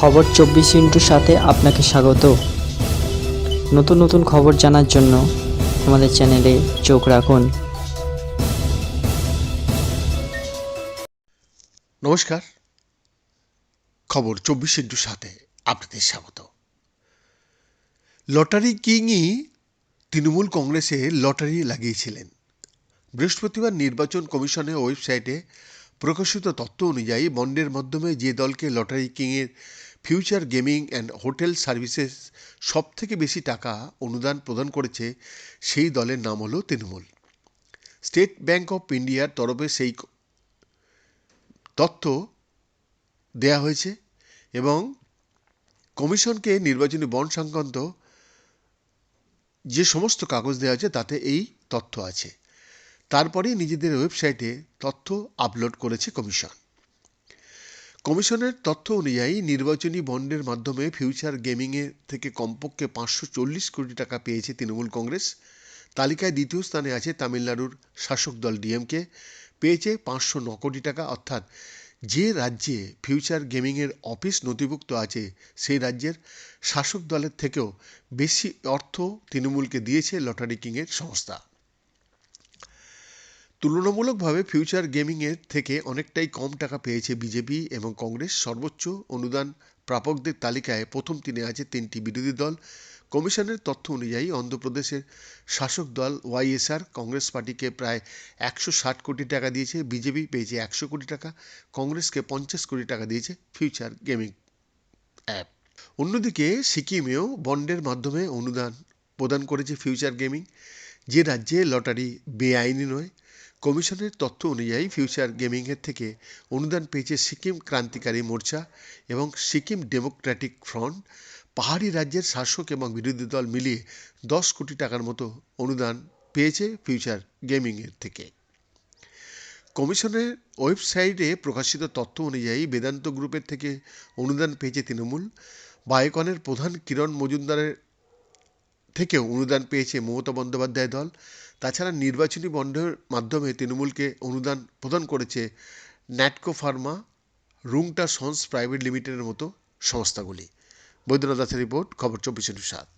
খবর চব্বিশ ইন্টুর সাথে আপনাকে স্বাগত। নতুন নতুন খবর জানার জন্য আমাদের চ্যানেলে চোখ রাখুন। নমস্কার। খবর চব্বিশ ইন্টুর সাথে আপনাদের স্বাগত। লটারি কিংই তৃণমূল কংগ্রেসে লটারি লাগিয়েছিলেন। বৃহস্পতিবার নির্বাচন কমিশনের ওয়েবসাইটে প্রকাশিত তথ্য অনুযায়ী বন্ডের মাধ্যমে যে দলকে lottery কিংয়ের future gaming and hotel services সবথেকে বেশি টাকা অনুদান প্রদান করেছে সেই দলের নাম হলো তৃণমূল। স্টেট ব্যাংক অফ ইন্ডিয়ার তরফে সেই তথ্য দেয়া হয়েছে এবং কমিশনকে নির্বাচনী বন্ড সংক্রান্ত যে সমস্ত কাগজ দেওয়া আছে তাতে এই তথ্য আছে। তারপরেই নিজেদের ওয়েবসাইটে তথ্য আপলোড করেছে কমিশন। কমিশনের তথ্য অনুযায়ী নির্বাচনী বন্ডের মাধ্যমে ফিউচার গেমিংয়ের থেকে কমপক্ষে পাঁচশো চল্লিশ কোটি টাকা পেয়েছে তৃণমূল কংগ্রেস। তালিকায় দ্বিতীয় স্থানে আছে তামিলনাড়ুর শাসক দল ডিএমকে। পেয়েছে পাঁচশো ন কোটি টাকা, অর্থাৎ যে রাজ্যে ফিউচার গেমিংয়ের অফিস নথিভুক্ত আছে, সেই রাজ্যের শাসক দলের থেকেও বেশি অর্থ তৃণমূলকে দিয়েছে লটারি কিংয়ের সংস্থা। তুলনামূলকভাবে ফিউচার গেমিংয়ের থেকে অনেকটাই কম টাকা পেয়েছে বিজেপি এবং কংগ্রেস। সর্বোচ্চ অনুদান প্রাপকদের তালিকায় প্রথম তিনে আছে তিনটি বিরোধী দল। কমিশনের তথ্য অনুযায়ী অন্ধ্রপ্রদেশের শাসক দল ওয়াইএসআর কংগ্রেস পার্টিকে প্রায় একশো ষাট কোটি টাকা দিয়েছে, বিজেপি পেয়েছে একশো কোটি টাকা, কংগ্রেসকে পঞ্চাশ কোটি টাকা দিয়েছে ফিউচার গেমিং অ্যাপ অন্যদিকে সিকিমেও বন্ডের মাধ্যমে অনুদান প্রদান করেছে ফিউচার গেমিং যে রাজ্যে লটারি বেআইনি নয় কমিশনের তথ্য অনুযায়ী ফিউচার গেমিংয়ের থেকে অনুদান পেয়েছে সিকিম ক্রান্তিকারী মোর্চা এবং সিকিম ডেমোক্র্যাটিক ফ্রন্ট। পাহাড়ি রাজ্যের শাসক এবং বিরোধী দল মিলিয়ে দশ কোটি টাকার মতো অনুদান পেয়েছে ফিউচার গেমিংয়ের থেকে। কমিশনের ওয়েবসাইটে প্রকাশিত তথ্য অনুযায়ী বেদান্ত গ্রুপের থেকে অনুদান পেয়েছে তৃণমূল। বায়োকনের প্রধান কিরণ মজুমদারের থেকেও অনুদান পেয়েছে মমতা বন্দ্যোপাধ্যায় দল। তাছাড়া নির্বাচনী বন্ডের মাধ্যমে তৃণমূলকে অনুদান প্রদান করেছে Natco Pharma, Rungta Sons private লিমিটেডের মতো সংস্থাগুলি। বৈদ্যনাথ দাসের রিপোর্ট, খবর চব্বিশ সাত।